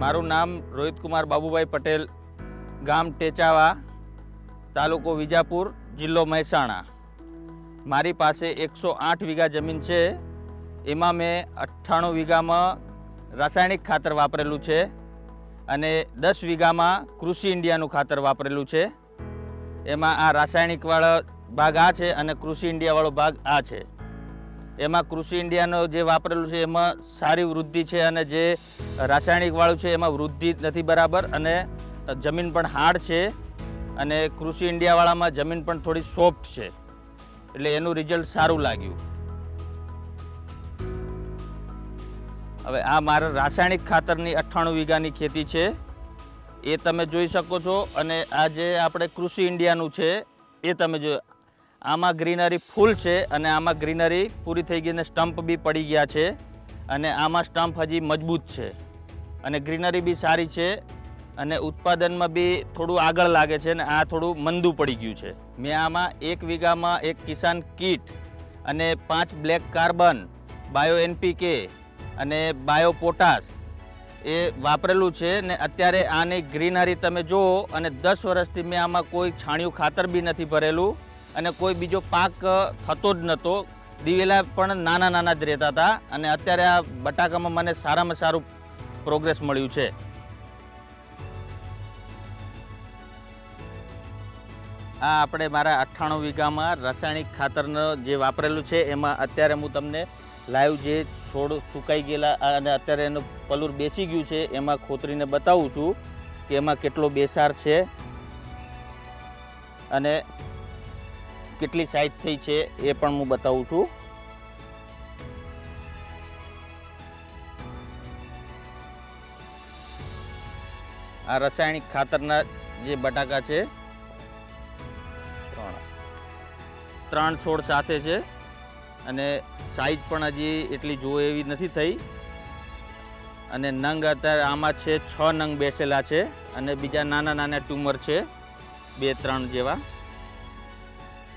મારું નામ રોહિતકુમાર બાબુભાઈ પટેલ, ગામ ટેચાવા, તાલુકો વિજાપુર, જિલ્લો મહેસાણા. મારી પાસે એકસો આઠ વીઘા જમીન છે. એમાં મેં અઠ્ઠાણું વીઘામાં રાસાયણિક ખાતર વાપરેલું છે અને દસ વીઘામાં કૃષિ ઇન્ડિયાનું ખાતર વાપરેલું છે. એમાં આ રાસાયણિકવાળો ભાગ આ છે અને કૃષિ ઇન્ડિયાવાળો ભાગ આ છે. એમાં કૃષિ ઇન્ડિયાનો જે વાપરેલું છે, એમાં સારી વૃદ્ધિ છે અને જે રાસાયણિકવાળું છે, એમાં વૃદ્ધિ નથી બરાબર અને જમીન પણ હાર્ડ છે અને કૃષિ ઇન્ડિયાવાળામાં જમીન પણ થોડી સોફ્ટ છે. એટલે એનું રિઝલ્ટ સારું લાગ્યું. હવે આ મારા રાસાયણિક ખાતરની અઠ્ઠાણું વીઘાની ખેતી છે. એ તમે જોઈ શકો છો અને આ જે આપણે કૃષિ ઇન્ડિયાનું છે, એ તમે જો આમાં ગ્રીનરી ફૂલ છે અને આમાં ગ્રીનરી પૂરી થઈ ગઈ અને સ્ટમ્પ બી પડી ગયા છે અને આમાં સ્ટમ્પ હજી મજબૂત છે. અને ગ્રીનરી બી સારી છે અને ઉત્પાદનમાં બી થોડું આગળ લાગે છે અને આ થોડું મંદું પડી ગયું છે. મેં આમાં એક વીઘામાં એક કિસાન કીટ અને પાંચ બ્લેક કાર્બન, બાયો એનપીકે અને બાયો પોટાશ એ વાપરેલું છે ને અત્યારે આની ગ્રીનરી તમે જુઓ અને દસ વર્ષથી મેં આમાં કોઈ છાણિયું ખાતર બી નથી ભરેલું. અને કોઈ બીજો પાક થતો જ નહોતો દિવેલા પણ નાના નાના જ રહેતા હતા અને અત્યારે આ બટાકામાં મને સારામાં સારું પ્રોગ્રેસ મળ્યું છે. આ આપણે મારા અઠ્ઠાણું વીઘામાં રાસાયણિક ખાતરનો જે વાપરેલું છે, એમાં અત્યારે હું તમને લાઈવ જે છોડ સુકાઈ ગયેલા અને અત્યારે એનું પલુર બેસી ગયું છે, એમાં ખોતરીને બતાવું છું કે એમાં કેટલો બેસાર છે. અને કેટલી સાઈઝ થઈ છે એ પણ હું બતાવું છું. આ રાસાયણિક ખાતરના જે બટાકા છે, ત્રણ. છોડ સાથે છે અને સાઈઝ પણ હજી એટલી જોવે એવી નથી થઈ. અને નંગ અત્યારે આમાં છે, છ નંગ બેસેલા છે અને બીજા નાના નાના ટ્યુમર છે બે ત્રણ જેવા.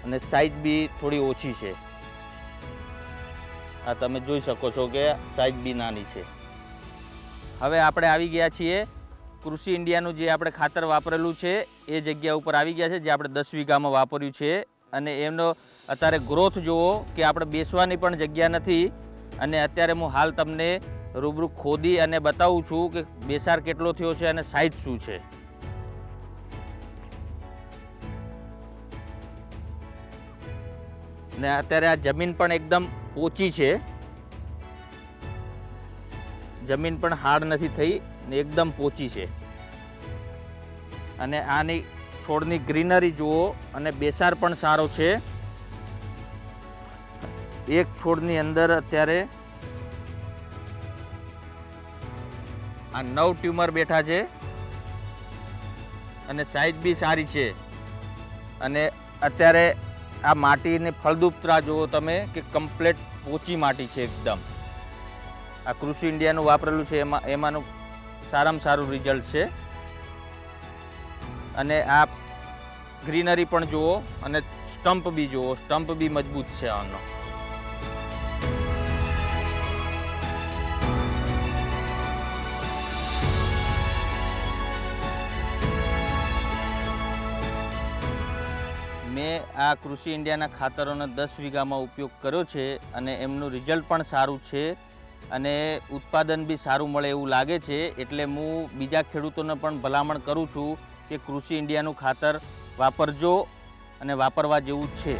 અને સાઈઝ બી થોડી ઓછી છે. આ તમે જોઈ શકો છો કે સાઈઝ બી નાની છે. હવે આપણે આવી ગયા છીએ. કૃષિ ઇન્ડિયાનું જે આપણે ખાતર વાપરેલું છે, એ જગ્યા ઉપર આવી ગયા છે, જે આપણે દસ વીઘામાં વાપર્યું છે. અને એમનો અત્યારે ગ્રોથ જુઓ કે આપણે બેસવાની પણ જગ્યા નથી. અને અત્યારે હું હાલ તમને રૂબરૂ ખોદી અને બતાવું છું કે બેસાર કેટલો થયો છે અને સાઈઝ શું છે. ને અત્યારે આ જમીન પણ એકદમ પોચી છે. જમીન પણ હાર્ડ નથી થઈ ને એકદમ પોચી છે. અને આની છોડની ગ્રીનરી જુઓ અને બેસાર પણ સારો છે. એક છોડની અંદર અત્યારે આ નવ ટ્યુમર બેઠા છે અને સાઈઝ બી સારી છે. અને અત્યારે આ માટીની ફળદ્રુપતા જુઓ તમે કે કમ્પ્લેટ પોચી માટી છે એકદમ. આ કૃષિ ઇન્ડિયાનું વાપરેલું છે, એમાં, એમાંનું સારામાં સારું રિઝલ્ટ છે. અને આ ગ્રીનરી પણ જુઓ અને સ્ટમ્પ બી જુઓ સ્ટમ્પ બી મજબૂત છે આનો. મેં આ કૃષિ ઇન્ડિયાના ખાતરોનો દસ વીઘામાં ઉપયોગ કર્યો છે અને એમનું રિઝલ્ટ પણ સારું છે અને ઉત્પાદન બી સારું મળે એવું લાગે છે એટલે હું બીજા ખેડૂતોને પણ ભલામણ કરું છું કે કૃષિ ઇન્ડિયાનું ખાતર વાપરજો અને વાપરવા જેવું છે.